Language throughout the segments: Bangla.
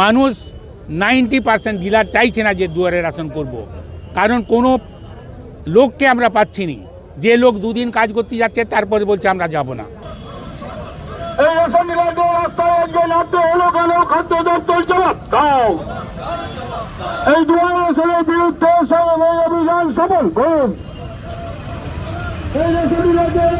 মানুষ নাইনটি পার্সেন্ট ডিলার চাইছে না যে দুয়ারে রেশন করব। কারণ কোনো লোককে আমরা পাচ্ছি নি। যে লোক দুদিন কাজ করতে যাচ্ছে, তারপরে বলছে আমরা যাব না। এই রেশন ডিলারদের রাস্তায় আজকে নামতে হলো খাদ্য দপ্তর জবাব? এই বিরুদ্ধে অভিযান সফল করুন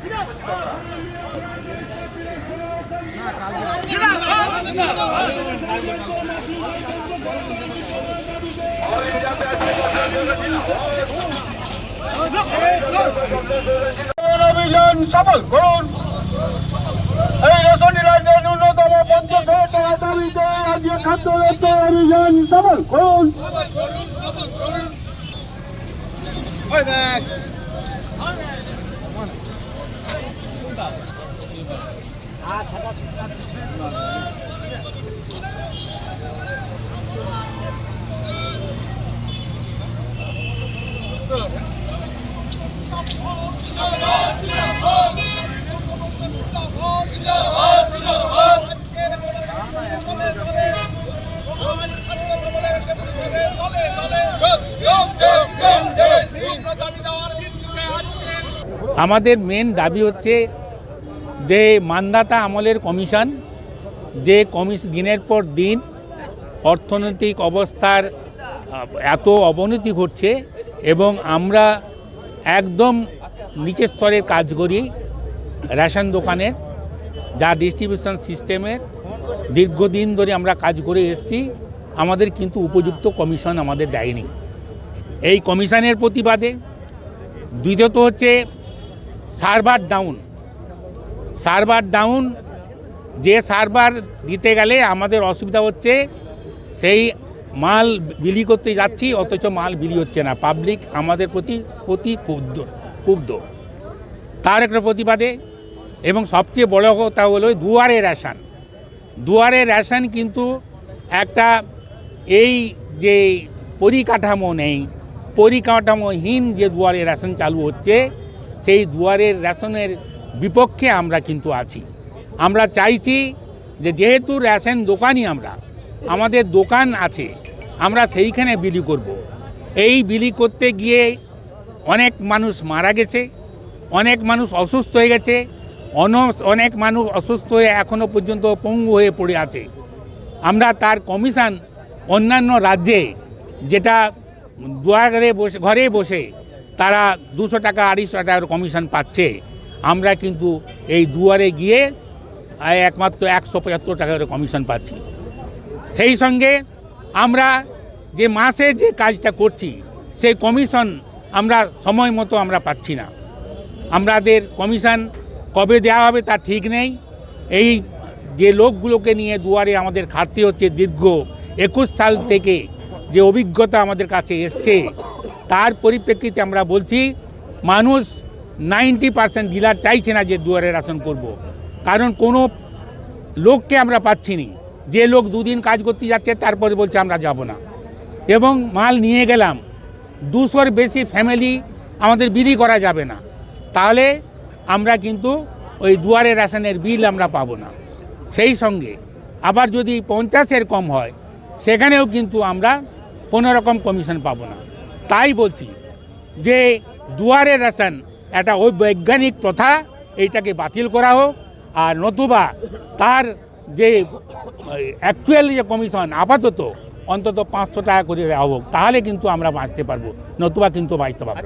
ডিলার ফেডারেশন জিন্দাবাদ। এই রেশন ডিলারদের মাসিকায় পঞ্চাশ হাজার টাকা আজকে খাদ্য অভিযান অভিযান সফল করুন ডিলারদের ন্যূনতম আমাদের মেন দাবি হচ্ছে যে মানদাতা আমলের কমিশন, যে কমিশ, দিনের পর দিন অর্থনৈতিক অবস্থার এত অবনতি ঘটছে এবং আমরা একদম নিচের স্তরের কাজ করি রেশন দোকানের, যা ডিস্ট্রিবিউশন সিস্টেমের দীর্ঘদিন ধরে আমরা কাজ করে এসেছি, আমাদের কিন্তু উপযুক্ত কমিশন আমাদের দেয়নি। এই কমিশনের প্রতিবাদে, দ্বিতীয়ত হচ্ছে সার্ভার ডাউন। Server down. যে সার্ভার দিতে গেলে আমাদের অসুবিধা হচ্ছে, সেই মাল বিলি করতে যাচ্ছি, অথচ মাল বিলি হচ্ছে না। পাবলিক আমাদের প্রতি অতি ক্ষুব্ধ ক্ষুব্ধ। তার একটা প্রতিবাদে এবং সবচেয়ে বড় কথা হলো দুয়ারে রেশন। দুয়ারে রেশন কিন্তু একটা এই যে পরিকাঠামো নেই, পরিকাঠামোহীন যে দুয়ারে রেশন চালু হচ্ছে, সেই দুয়ারের রেশনের বিপক্ষে আমরা কিন্তু আছি। আমরা চাইছি যে যেহেতু রেশন দোকানই আমরা, আমাদের দোকান আছে, আমরা সেইখানে বিলি করব। এই বিলি করতে গিয়ে অনেক মানুষ মারা গেছে, অনেক মানুষ অসুস্থ হয়ে গেছে অন- অনেক মানুষ অসুস্থ হয়ে এখনও পর্যন্ত পঙ্গু হয়ে পড়ে আছে। আমরা তার কমিশন অন্যান্য রাজ্যে যেটা দুয়ারে বসে, ঘরে বসে তারা দুশো টাকা, আড়াইশো টাকার কমিশন পাচ্ছে। আমরা কিন্তু এই দুয়ারে গিয়ে একমাত্র একশো পঁচাত্তর টাকার কমিশন পাচ্ছি। সেই সঙ্গে আমরা যে মাসে যে কাজটা করছি, সেই কমিশন আমরা সময় মতো আমরা পাচ্ছি না। আমাদের কমিশন কবে দেওয়া হবে তা ঠিক নেই। এই যে লোকগুলোকে নিয়ে দুয়ারে আমাদের খাটতে হচ্ছে দীর্ঘ একুশ সাল থেকে যে অভিজ্ঞতা আমাদের কাছে এসছে, তার পরিপ্রেক্ষিতে আমরা বলছি, মানুষ নাইনটি পার্সেন্ট ডিলার চাইছে না যে দুয়ারে রাশন করব। কারণ কোনো লোককে আমরা পাচ্ছি নি। যে লোক দুদিন কাজ করতে যাচ্ছে, তারপরে বলছে আমরা যাব না। এবং মাল নিয়ে গেলাম। দুশোর বেশি ফ্যামিলি আমাদের বিলি করা যাবে না। তাহলে আমরা কিন্তু ওই দুয়ারে রেশনের বিল আমরা পাবো না। সেই সঙ্গে আবার যদি পঞ্চাশের কম হয়, সেখানেও কিন্তু আমরা কোনো রকম কমিশন পাবো না। তাই বলছি যে দুয়ারে রেশন একটা ওই বৈজ্ঞানিক প্রথা এইটাকে বাতিল করা হোক। আর নতুবা তার যে অ্যাকচুয়াল যে কমিশন আপাতত অন্তত পাঁচশো টাকা করে দেওয়া হোক তাহলে কিন্তু আমরা বাঁচতে পারব নতুবা কিন্তু বাঁচতে পারব।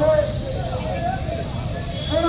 হবে